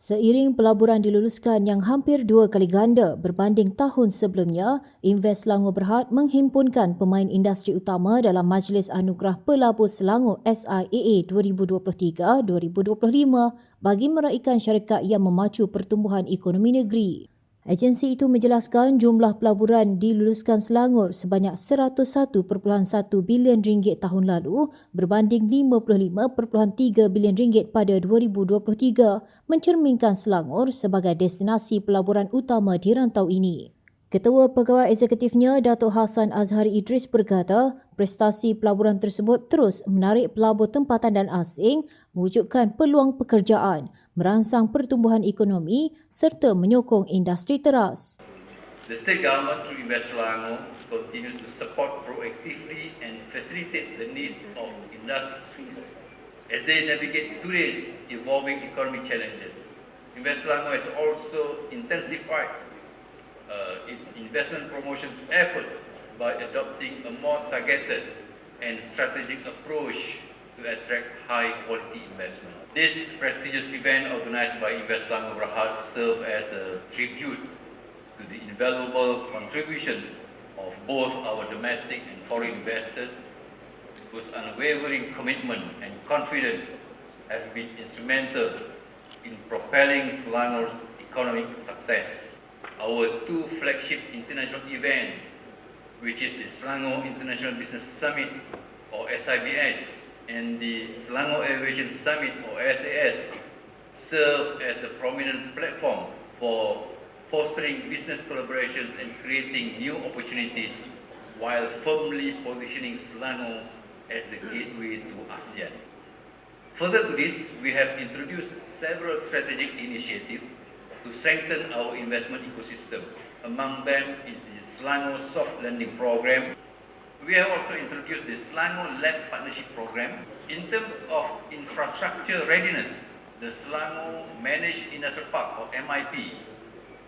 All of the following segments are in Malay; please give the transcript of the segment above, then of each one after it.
Seiring pelaburan diluluskan yang hampir dua kali ganda berbanding tahun sebelumnya, Invest Selangor berhad menghimpunkan pemain industri utama dalam Majlis Anugerah Pelabur Selangor SIAA 2023-2025 bagi meraikan syarikat yang memacu pertumbuhan ekonomi negeri. Agensi itu menjelaskan jumlah pelaburan diluluskan Selangor sebanyak 101.1 bilion ringgit tahun lalu berbanding 55.3 bilion ringgit pada 2023 mencerminkan Selangor sebagai destinasi pelaburan utama di rantau ini. Ketua Pegawai Eksekutifnya Datuk Hassan Azhari Idris berkata, prestasi pelaburan tersebut terus menarik pelabur tempatan dan asing, mewujudkan peluang pekerjaan, merangsang pertumbuhan ekonomi serta menyokong industri teras. The state government through Invest Selangor continues to support proactively and facilitate the needs of industries as they navigate today's evolving economic challenges. Invest Selangor has also intensified Uh, its investment promotions efforts by adopting a more targeted and strategic approach to attract high quality investment. This prestigious event organized by Invest Selangor Berhad serve as a tribute to the invaluable contributions of both our domestic and foreign investors whose unwavering commitment and confidence have been instrumental in propelling Selangor's economic success. Our two flagship international events, which is the Selangor International Business Summit or SIBS and the Selangor Aviation Summit or SAS, serve as a prominent platform for fostering business collaborations and creating new opportunities while firmly positioning Selangor as the gateway to ASEAN. Further to this, we have introduced several strategic initiatives to strengthen our investment ecosystem. Among them is the Selangor Soft Lending Program. We have also introduced the Selangor Lab Partnership Program. In terms of infrastructure readiness, the Selangor Managed Industrial Park or MIP,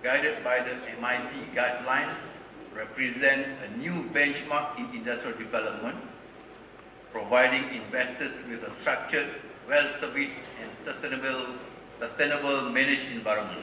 guided by the MIP guidelines, represent a new benchmark in industrial development, providing investors with a structured, well-serviced and sustainable, sustainable managed environment.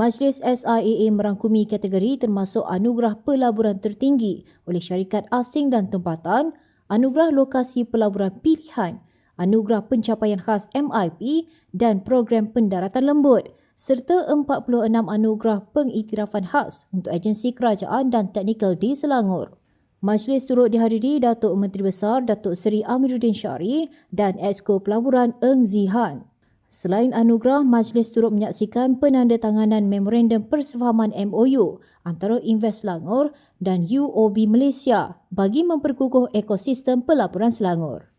Majlis SIAA merangkumi kategori termasuk Anugerah Pelaburan Tertinggi oleh syarikat asing dan tempatan, Anugerah Lokasi Pelaburan Pilihan, Anugerah Pencapaian Khas MIP dan Program Pendaratan Lembut serta 46 anugerah pengiktirafan khas untuk agensi kerajaan dan teknikal di Selangor. Majlis turut dihadiri Datuk Menteri Besar Datuk Seri Amiruddin Syari dan Exco Pelaburan Eng Zihan. Selain anugerah, majlis turut menyaksikan penandatanganan Memorandum Persefahaman MOU antara Invest Selangor dan UOB Malaysia bagi memperkukuh ekosistem pelaburan Selangor.